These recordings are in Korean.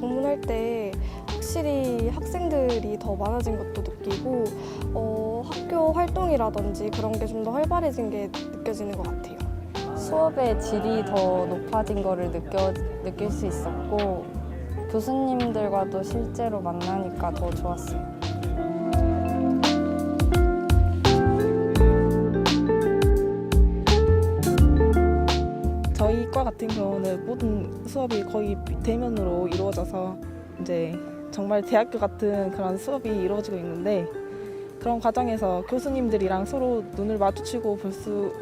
방문할 때 확실히 학생들이 더 많아진 것도 느끼고 어, 학교 활동이라든지 그런 게 좀 더 활발해진 게 느껴지는 것 같아요. 수업의 질이 더 높아진 거를 느껴, 느낄 수 있었고 교수님들과도 실제로 만나니까 더 좋았어요. 저희 과 같은 경우는 모든 수업이 거의 대면으로 이루어져서 이제 정말 대학교 같은 그런 수업이 이루어지고 있는데 그런 과정에서 교수님들이랑 서로 눈을 마주치고 볼 수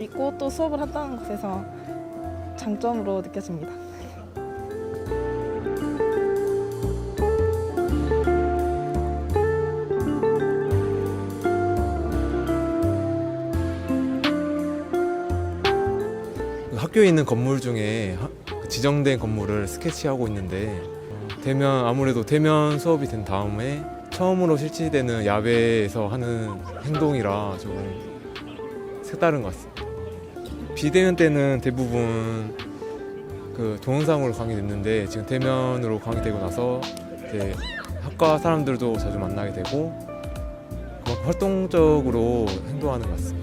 있고 또 수업을 한다는 것에서 장점으로 느껴집니다. 학교에 있는 건물 중에 하- 그 지정된 건물을 스케치하고 있는데 어, 대면 아무래도 대면 수업이 된 다음에 처음으로 실시되는 야외에서 하는 행동이라 조금 색다른 것 같습니다. 비대면 때는 대부분 그 동영상으로 강의됐는데 지금 대면으로 강의되고 나서 이제 학과 사람들도 자주 만나게 되고 활동적으로 행동하는 것 같습니다.